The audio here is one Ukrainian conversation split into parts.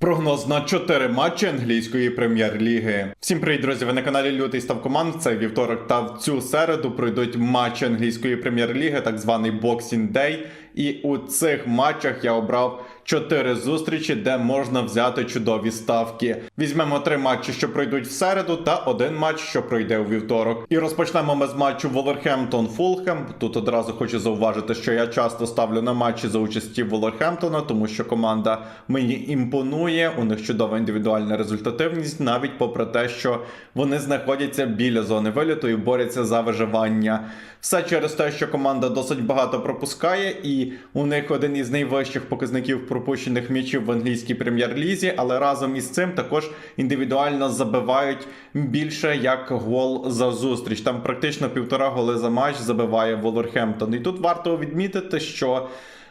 Прогноз на 4 матчі англійської прем'єр-ліги. Всім привіт, друзі! Ви на каналі Лютий Став Команд. Це вівторок та в цю середу пройдуть матчі англійської прем'єр-ліги, так званий Boxing Day. І у цих матчах я обрав 4 зустрічі, де можна взяти чудові ставки. Візьмемо три матчі, що пройдуть в середу, та один матч, що пройде у вівторок. І розпочнемо ми з матчу Волерхемптон Фулхем. Тут одразу хочу зауважити, що я часто ставлю на матчі за участі Волерхемптона, тому що команда мені імпонує. У них чудова індивідуальна результативність, навіть попри те, що вони знаходяться біля зони виліту і борються за виживання. Все через те, що команда досить багато пропускає, і у них один із найвищих показників пропущених м'ячів в англійській прем'єр-лізі, але разом із цим також індивідуально забивають більше як гол за зустріч. Там практично півтора голи за матч забиває Волверхемптон. І тут варто відмітити, що.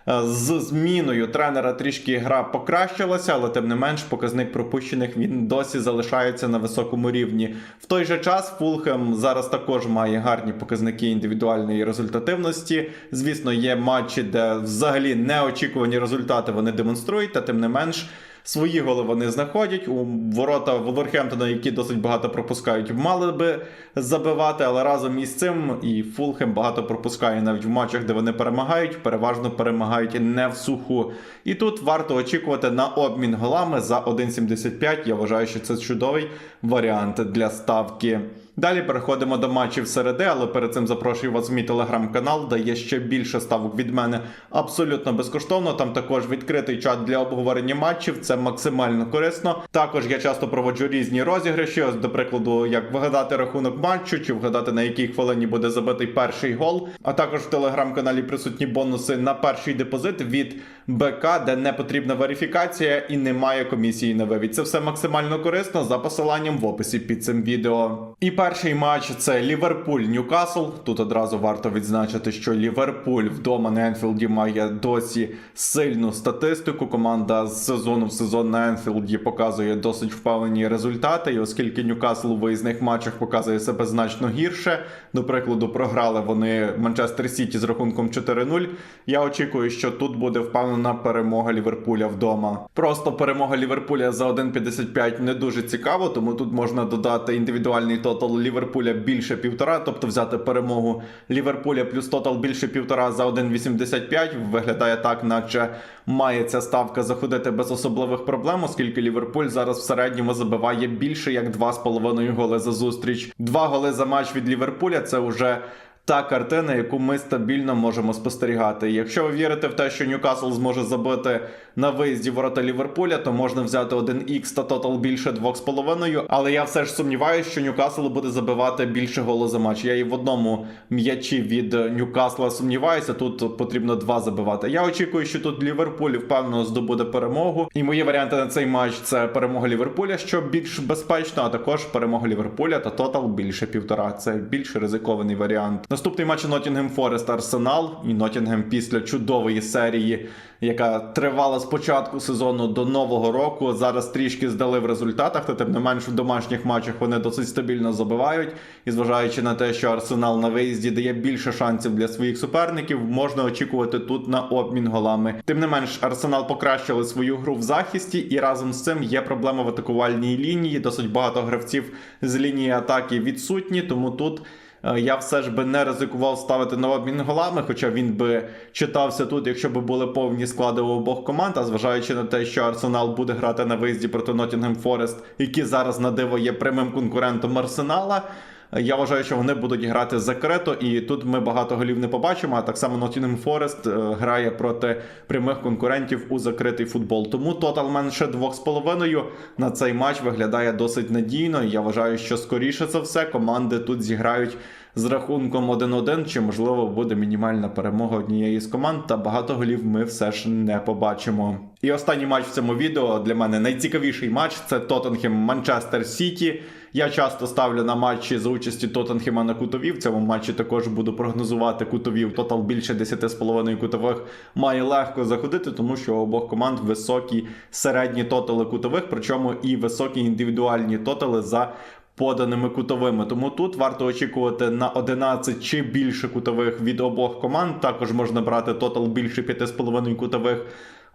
Е, З зміною тренера трішки гра покращилася, але тим не менш показник пропущених він досі залишається на високому рівні. В той же час Фулхем зараз також має гарні показники індивідуальної результативності. Звісно, є матчі, де взагалі неочікувані результати вони демонструють, та тим не менш. Свої голи вони знаходять у ворота Волверхемптона, які досить багато пропускають, мали би забивати, але разом із цим і Фулхем багато пропускає навіть в матчах, де вони перемагають, переважно перемагають не в суху. І тут варто очікувати на обмін голами за 1,75. Я вважаю, що це чудовий варіант для ставки. Далі переходимо до матчів середи, але перед цим запрошую вас в мій телеграм-канал, де є ще більше ставок від мене абсолютно безкоштовно. Там також відкритий чат для обговорення матчів. Це максимально корисно. Також я часто проводжу різні розіграші. Ось, до прикладу, як вгадати рахунок матчу, чи вгадати на якій хвилині буде забитий перший гол. А також в телеграм-каналі присутні бонуси на перший депозит від БК, де не потрібна верифікація і немає комісії на вивід. Це все максимально корисно за посиланням в описі під цим відео. І перший матч це Ліверпуль Ньюкасл. Тут одразу варто відзначити, що Ліверпуль вдома на Енфілді має досі сильну статистику. Команда з сезону в сезон на Енфілді показує досить впевнені результати. І оскільки Ньюкасл у виїзних матчах показує себе значно гірше, до прикладу, програли вони Манчестер Сіті з рахунком 4-0. Я очікую, що тут буде впевнена перемога Ліверпуля вдома. Просто перемога Ліверпуля за 1,55 не дуже цікаво, тому тут можна додати індивідуальний тотал Ліверпуля більше півтора, тобто взяти перемогу Ліверпуля плюс тотал більше півтора за 1,85. Виглядає так, наче має ця ставка заходити без особливих проблем, оскільки Ліверпуль зараз в середньому забиває більше як 2,5 голи за зустріч. Два голи за матч від Ліверпуля це вже та картина, яку ми стабільно можемо спостерігати. Якщо ви вірите в те, що Ньюкасл зможе забити на виїзді ворота Ліверпуля, то можна взяти 1х та тотал більше 2,5. Але я все ж сумніваюся, що Ньюкасл буде забивати більше голу за матч. Я і в одному м'ячі від Ньюкасла сумніваюся. Тут потрібно два забивати. Я очікую, що тут Ліверпуль впевнено здобуде перемогу. І мої варіанти на цей матч це перемога Ліверпуля, що більш безпечно, а також перемога Ліверпуля та тотал більше півтора. Це більш ризикований варіант. Наступний матч Ноттінгем Форест Арсенал і Ноттінгем після чудової серії, яка тривала з початку сезону до нового року. Зараз трішки здали в результатах, та тим не менш в домашніх матчах вони досить стабільно забивають. І зважаючи на те, що Арсенал на виїзді дає більше шансів для своїх суперників, можна очікувати тут на обмін голами. Тим не менш, Арсенал покращили свою гру в захисті, і разом з цим є проблема в атакувальній лінії. Досить багато гравців з лінії атаки відсутні, тому тут. Е, Я все ж би не ризикував ставити на обмін голами, хоча він би читався тут, якщо б були повні склади у обох команд. А зважаючи на те, що Арсенал буде грати на виїзді проти Ноттінгем Форест, які зараз на диво є прямим конкурентом Арсенала. Я вважаю, що вони будуть грати закрито, і тут ми багато голів не побачимо. А так само Nottingham е, грає проти прямих конкурентів у закритий футбол. Тому тотал менше 2,5 на цей матч виглядає досить надійно. Я вважаю, що скоріше за все команди тут зіграють з рахунком 1-1, чи можливо буде мінімальна перемога однієї з команд, та багато голів ми все ж не побачимо. І останній матч в цьому відео для мене найцікавіший матч це Тоттенхем Манчестер Сіті. Я часто ставлю на матчі за участі Тоттенхема на кутові. В цьому матчі також буду прогнозувати кутовів. Тотал більше 10,5 кутових має легко заходити, тому що у обох команд високі середні тотали кутових, причому і високі індивідуальні тотали за поданими кутовими. Тому тут варто очікувати на 11 чи більше кутових від обох команд. Також можна брати тотал більше 5,5 кутових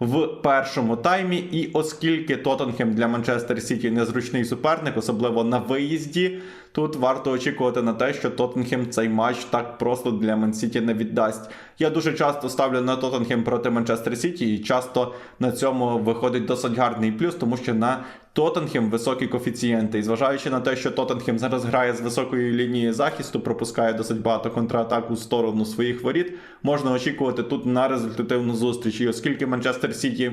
в першому таймі. І оскільки Тоттенхем для Манчестер Сіті незручний суперник, особливо на виїзді, тут варто очікувати на те, що Тоттенхем цей матч так просто для Мансіті не віддасть. Я дуже часто ставлю на Тоттенхем проти Манчестер Сіті, і часто на цьому виходить досить гарний плюс, тому що на Тоттенхем високі коефіцієнти. І зважаючи на те, що Тоттенхем зараз грає з високої лінії захисту, пропускає досить багато контратак у сторону своїх воріт, можна очікувати тут на результативну зустріч. І оскільки Манчестер Сіті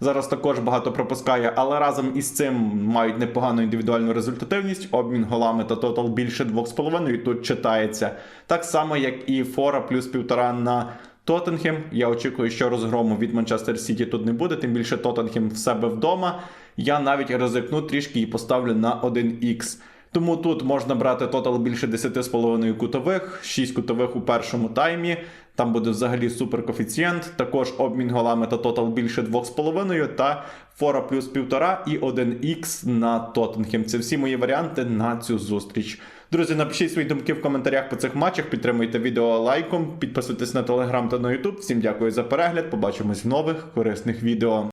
зараз також багато пропускає, але разом із цим мають непогану індивідуальну результативність, обмін голами та тотал більше 2,5 тут читається. Так само, як і Фора плюс півтора на Тоттенхем. Я очікую, що розгрому від Манчестер Сіті тут не буде, тим більше Тоттенхем в себе вдома. Я навіть ризикну трішки і поставлю на 1х. Тому тут можна брати тотал більше 10,5 кутових, 6 кутових у першому таймі. Там буде взагалі супер коефіцієнт. Також обмін голами та тотал більше 2,5 та фора плюс 1,5 і 1х на Тоттенхем. Це всі мої варіанти на цю зустріч. Друзі, напишіть свої думки в коментарях по цих матчах, підтримуйте відео лайком, підписуйтесь на телеграм та на ютуб. Всім дякую за перегляд. Побачимось в нових корисних відео.